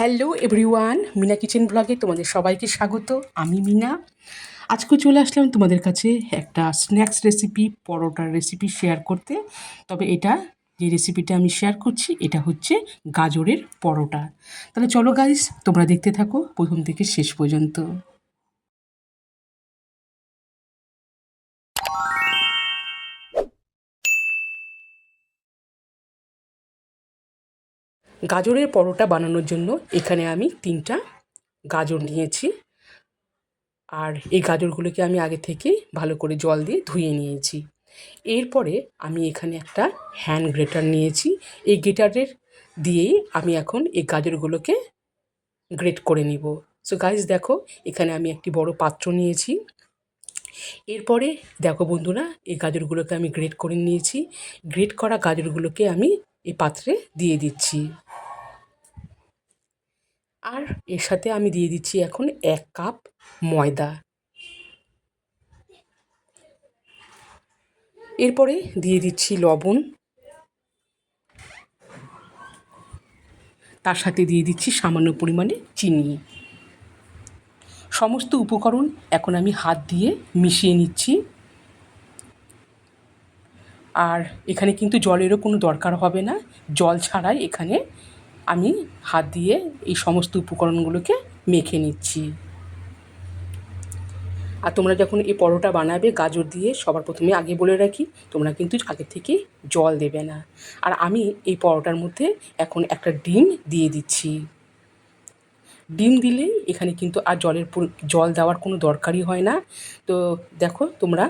Hello everyone, Mina kitchen ব্লগে তোমাদের সবাইকে স্বাগত। আমি মিনা। আজকে চলে আসলাম তোমাদের কাছে একটা স্ন্যাক্স রেসিপি, পরোটার রেসিপি শেয়ার করতে। তবে এটা, যে রেসিপিটা আমি শেয়ার করছি, এটা হচ্ছে গাজরের পরোটা। তাহলে চলো গাইস তোমরা দেখতে থাকো, প্রথম থেকে শেষ পর্যন্ত। গাজরের পরোটা বানানোর জন্য এখানে আমি তিনটা গাজর নিয়েছি। আর এই গাজরগুলোকে আমি আগে থেকে ভালো করে জল দিয়ে ধুয়ে নিয়েছি। এরপরে আমি এখানে একটা হ্যান্ড গ্রেটার নিয়েছি। এই গ্রেটারের দিয়েই আমি এখন এই গাজরগুলোকে গ্রেট করে নিব। সো গাইজ দেখো, এখানে আমি একটি বড় পাত্র নিয়েছি। এরপরে দেখো বন্ধুরা, এই গাজরগুলোকে আমি গ্রেট করে নিয়েছি। গ্রেট করা গাজরগুলোকে আমি এই পাত্রে দিয়ে দিচ্ছি। আর এর সাথে আমি দিয়ে দিচ্ছি এখন এক কাপ ময়দা। এরপরে দিয়ে দিচ্ছি লবণ। তার সাথে দিয়ে দিচ্ছি সামান্য পরিমাণে চিনি। সমস্ত উপকরণ এখন আমি হাত দিয়ে মিশিয়ে নিচ্ছি। আর এখানে কিন্তু জলেরও কোনো দরকার হবে না। জল ছাড়াই এখানে আমি হাত দিয়ে এই সমস্ত উপকরণগুলোকে মেখে নিচ্ছি। আর তোমরা যখন এই পরোটা বানাবে, গাজর দিয়ে সবার প্রথমে আগে বলে রাখি, তোমরা কিন্তু আগে থেকে জল দেবে না। আর আমি এই পরোটার মধ্যে এখন একটা ডিম দিয়ে দিচ্ছি। ডিম দিলেই এখানে কিন্তু আর জলের জল দেওয়ার কোনো দরকারই হয় না। তো দেখো তোমরা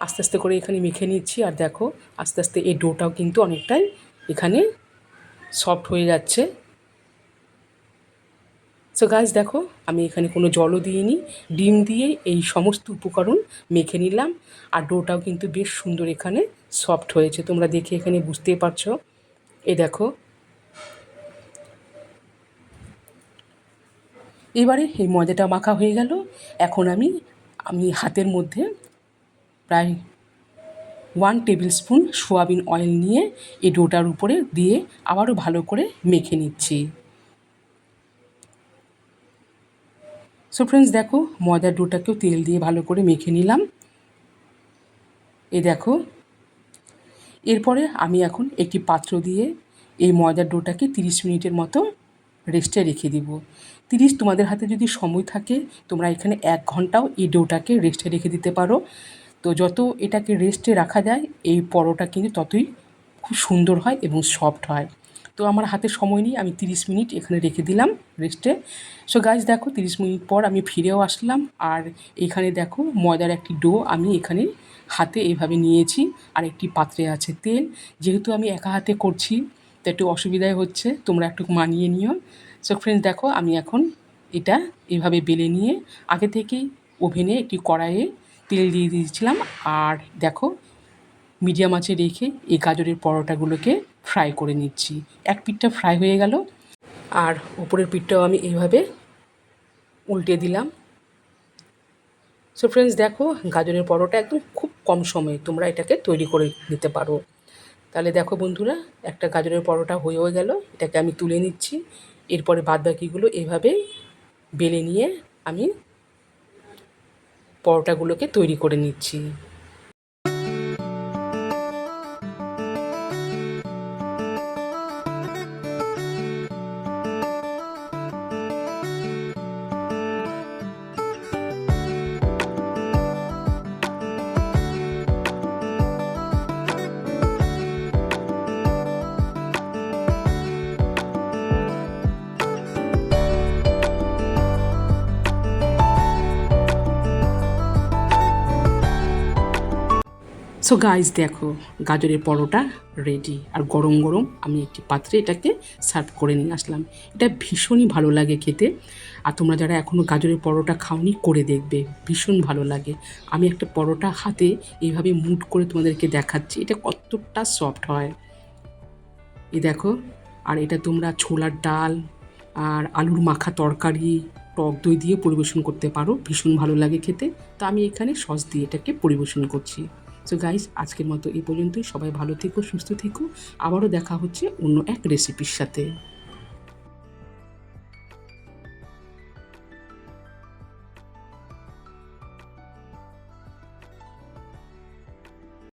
আস্তে আস্তে করে এখানে মেখে নিচ্ছি, আর দেখো আস্তে আস্তে এই ডোটাও কিন্তু অনেকটাই এখানে সফট হয়ে যাচ্ছে। সো গাছ দেখো, আমি এখানে কোনো জলও দিইনি। ডিম দিয়ে এই সমস্ত উপকরণ মেখে নিলাম। আর ডোটাও কিন্তু বেশ সুন্দর এখানে সফট হয়েছে। তোমরা দেখে এখানে বুঝতেই পারছ। এ দেখো। এবারে এই ময়দাটা মাখা হয়ে গেল। এখন আমি আমি হাতের মধ্যে প্রায় one tablespoon soybean oil নিয়ে এই ডোটার উপরে দিয়ে আবারও ভালো করে মেখে নিচ্ছি। সো ফ্রেন্ডস দেখো, ময়দার ডোটাকেও তেল দিয়ে ভালো করে মেখে নিলাম। এ দেখো, এরপরে আমি এখন একটি পাত্র দিয়ে এই ময়দার ডোটাকে তিরিশ মিনিটের মতো রেস্টে রেখে দিব। তিরিশ, তোমাদের হাতে যদি সময় থাকে, তোমরা এখানে এক ঘন্টাও এই ডোটাকে রেস্টে রেখে দিতে পারো। তো যত এটাকে রেস্টে রাখা যায়, এই পরোটা কিন্তু ততই খুব সুন্দর হয় এবং সফট হয়। তো আমার হাতে সময় নেই, আমি তিরিশ মিনিট এখানে রেখে দিলাম রেস্টে সো গাছ দেখো, তিরিশ মিনিট পর আমি ফিরেও আসলাম। আর এখানে দেখো, ময়দার একটি ডো আমি এখানে হাতে এইভাবে নিয়েছি। আর একটি পাত্রে আছে তেল। যেহেতু আমি একা হাতে করছি, তো একটু অসুবিধাই হচ্ছে, তোমরা একটু মানিয়ে নিও। সো ফ্রেন্ডস দেখো, আমি এখন এটা এভাবে বেলে নিয়ে, আগে থেকেই ওভেনে একটি কড়াইয়ে তেল দিয়ে দিয়েছিলাম আর দেখো মিডিয়াম আঁচে রেখে এই গাজরের পরোটাগুলোকে ফ্রাই করে নিচ্ছি। এক পিঠটা ফ্রাই হয়ে গেল আর উপরের পিঠটাও আমি এইভাবে উল্টে দিলাম। সো ফ্রেন্ডস দেখো গাজরের পরোটা একদম খুব কম সময়ে তোমরা এটাকে তৈরি করে নিতে পারো। তাহলে দেখো বন্ধুরা, একটা গাজরের পরোটা হয়েও গেল, এটাকে আমি তুলে নিচ্ছি। এরপরে বাদবাকিগুলো এভাবে বেলে নিয়ে আমি পরোটাগুলোকে তৈরি করে নিচ্ছি। সো গাইজ দেখো, গাজরের পরোটা রেডি আর গরম গরম আমি একটি পাত্রে এটাকে সার্ভ করে নিয়ে আসলাম। এটা ভীষণই ভালো লাগে খেতে আর তোমরা যারা এখনও গাজরের পরোটা খাওনি, করে দেখবে, ভীষণ ভালো লাগে। আমি একটা পরোটা হাতে এইভাবে মুট করে তোমাদেরকে দেখাচ্ছি, এটা কতটা সফট হয়। এই দেখো, আর এটা তোমরা ছোলার ডাল আর আলুর মাখা তরকারি, টক দই দিয়ে পরিবেশন করতে পারো, ভীষণ ভালো লাগে খেতে। তো আমি এখানে সস দিয়ে এটাকে পরিবেশন করছি। সো গাইস আজকের মতো এই পর্যন্তই। সবাই ভালো থেকো, সুস্থ থেকো। আবারও দেখা হচ্ছে অন্য এক রেসিপির সাথে।